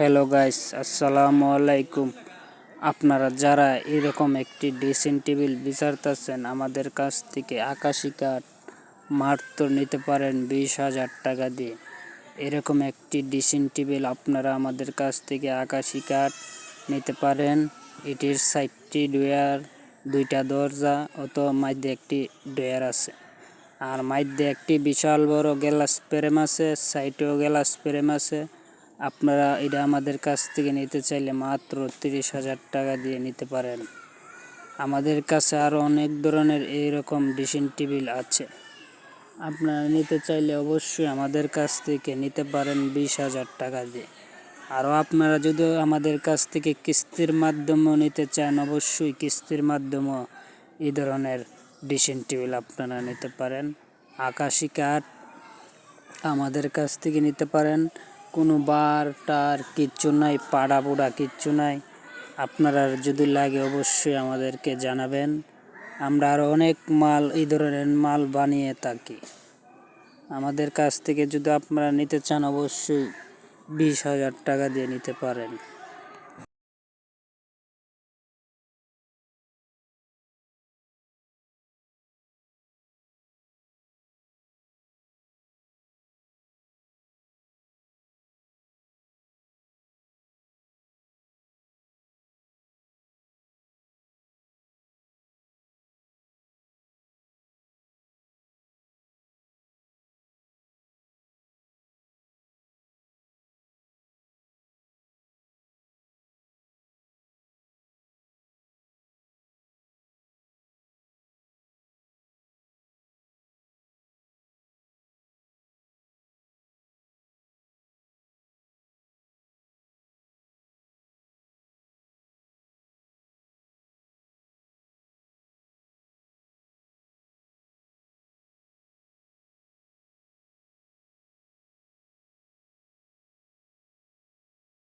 Hello guys আসসালামু আলাইকুম আপনারা যারা এরকম একটি ড্রেসিং টেবিল বিচারতেছেন, আমাদের কাছ থেকে আকাশি কাঠ মাত্র নিতে পারেন বিশ হাজার টাকা দিয়ে। এরকম একটি ড্রেসিং টেবিল আপনারা আমাদের কাছ থেকে আকাশি কাঠ নিতে পারেন। এটির সাইডটি ডুয়ার দুইটা দরজা অত মধ্যে একটি ডয়ার আছে। আর মধ্যে একটি বিশাল বড় গ্লাস ফ্রেম আছে সাইডেও গ্লাস ফ্রেম আছে। আপনারা এটা আমাদের কাছ থেকে নিতে চাইলে মাত্র তিরিশ হাজার টাকা দিয়ে নিতে পারেন। আমাদের কাছে আরও অনেক ধরনের এইরকম ড্রেসিং টেবিল আছে। আপনারা নিতে চাইলে অবশ্যই আমাদের কাছ থেকে নিতে পারেন বিশ হাজার টাকা দিয়ে। আরও আপনারা যদি আমাদের কাছ থেকে কিস্তির মাধ্যমেও নিতে চান, অবশ্যই কিস্তির মাধ্যমেও এই ধরনের ড্রেসিং টেবিল আপনারা নিতে পারেন। আকাশি কাঠ আমাদের কাছ থেকে নিতে পারেন। কোনো বার টার কিচ্ছু নাই, পাড়া পোড়া কিচ্ছু নাই। আপনারা যদি লাগে অবশ্যই আমাদেরকে জানাবেন। আমরা আরও অনেক মাল, এই ধরনের মাল বানিয়ে থাকি। আমাদের কাছ থেকে যদি আপনারা নিতে চান, অবশ্যই বিশ হাজার টাকা দিয়ে নিতে পারেন।